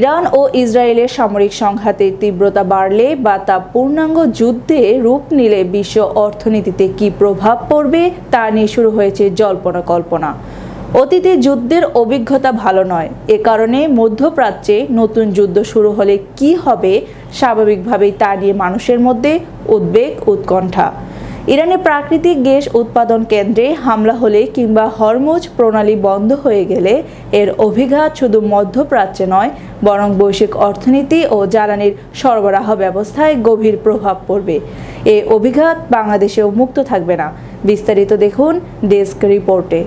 Iran ও ইসরায়েলের সামরিক সংঘাতের তীব্রতা বাড়লে বা তা পূর্ণাঙ্গ যুদ্ধে রূপ নিলে বিশ্ব অর্থনীতিতে কি প্রভাব পড়বে তা নিয়ে শুরু হয়েছে জল্পনা কল্পনা। অতীতে যুদ্ধের অভিজ্ঞতা ভালো নয়। এ কারণে মধ্যপ্রাচ্যে নতুন যুদ্ধ শুরু হলে কি হবে স্বাভাবিকভাবেই তা নিয়ে মানুষের মধ্যে উদ্বেগ, উৎকণ্ঠা। ইরানে প্রাকৃতিক গ্যাস উৎপাদন কেন্দ্রে হামলা হলে কিংবা হরমুজ প্রণালী বন্ধ হয়ে গেলে এর অভিঘাত শুধু মধ্যপ্রাচ্যে নয়, বরং বৈশ্বিক অর্থনীতি ও জ্বালানির সরবরাহ ব্যবস্থায় গভীর প্রভাব পড়বে। এ অভিঘাত বাংলাদেশেও মুক্ত থাকবে না। বিস্তারিত দেখুন ডেস্ক রিপোর্টে।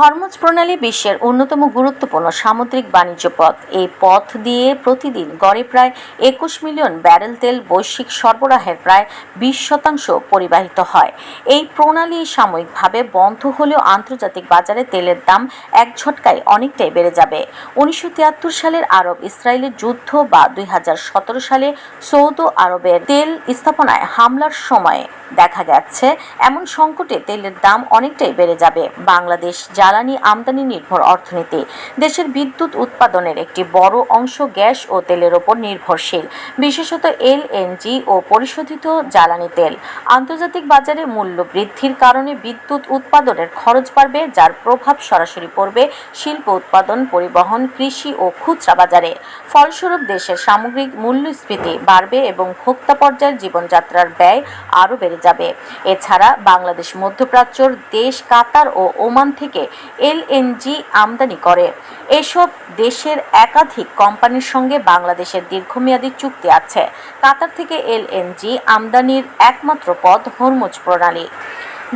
হরমুজ প্রণালী বিশ্বের অন্যতম গুরুত্বপূর্ণ সামুদ্রিক বাণিজ্য পথ। এই পথ দিয়ে প্রতিদিন গড়ে প্রায় একুশ মিলিয়ন ব্যারেল তেল বৈশ্বিক সরবরাহের প্রায় বিশ শতাংশ পরিবাহিত হয়। এই প্রণালী সাময়িকভাবে বন্ধ হলেও আন্তর্জাতিক বাজারে তেলের দাম এক ঝটকায় অনেকটাই বেড়ে যাবে। উনিশশো তিয়াত্তর সালের আরব ইসরায়েলের যুদ্ধ বা দুই হাজার সতেরো সালে সৌদ আরবের তেল স্থাপনায় হামলার সময় দেখা গেছে। এমন সংকটে তেলের দাম অনেকটাই বেড়ে যাবে। বাংলাদেশ জ্বালানি আমদানি নির্ভর অর্থনীতি। দেশের বিদ্যুৎ উৎপাদনের একটি বড় অংশ গ্যাস ও তেলের ওপর নির্ভরশীল। বিশেষত এলএনজি ও পরিশোধিত জ্বালানি তেল। আন্তর্জাতিক বাজারে মূল্য বৃদ্ধির কারণে বিদ্যুৎ উৎপাদনের খরচ বাড়বে, যার প্রভাব সরাসরি পড়বে শিল্প উৎপাদন, পরিবহন, কৃষি ও খুচরা বাজারে। ফলস্বরূপ দেশের সামগ্রিক মূল্যস্ফীতি বাড়বে এবং ভোক্তা পর্যায়ের জীবনযাত্রার ব্যয় আরও বেড়ে যাবে। এছাড়া বাংলাদেশ মধ্যপ্রাচ্যর দেশ কাতার ও ওমান থেকে এলএনজি আমদানি করে। এসব দেশের একাধিক কোম্পানির সঙ্গে বাংলাদেশের দীর্ঘমেয়াদী চুক্তি আছে। কাতার থেকে এলএনজি আমদানির একমাত্র পথ হরমুজ প্রণালী।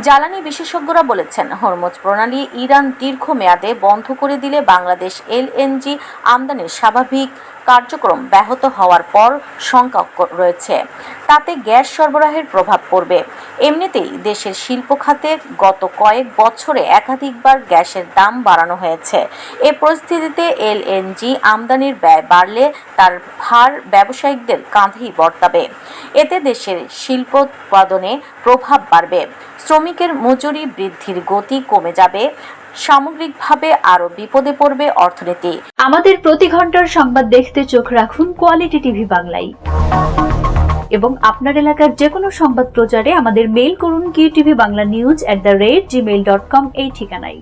জ্বালানি বিশেষজ্ঞরা বলেছেন, হরমুজ প্রণালী ইরান দীর্ঘমেয়াদে বন্ধ করে দিলে বাংলাদেশ এলএনজি আমদানির স্বাভাবিক কার্যক্রম ব্যাহত হওয়ার পর শঙ্কা রয়েছে। তাতে গ্যাস সরবরাহের প্রভাব পড়বে। এমনিতেই দেশের শিল্প খাতে গত কয়েক বছরে একাধিকবার গ্যাসের দাম বাড়ানো হয়েছে। এ পরিস্থিতিতে এলএনজি আমদানির ব্যয় বাড়লে তার ভার ব্যবসায়িকদের কাঁধেই বর্তাবে। এতে দেশের শিল্প উৎপাদনে প্রভাব বাড়বে। শ্রমিকের মজুরি বৃদ্ধির গতি কমে যাবে। সামগ্রিকভাবে আরও বিপদে পড়বে অর্থনীতি। আমাদের প্রতি ঘণ্টার সংবাদ দেখতে চোখ রাখুন কোয়ালিটি টিভি বাংলায়। এবং আপনার এলাকার যে কোনো সংবাদ প্রচারে আমাদের মেইল করুন কি TV Bangla news at the rate gmail dot com এই ঠিকানায়।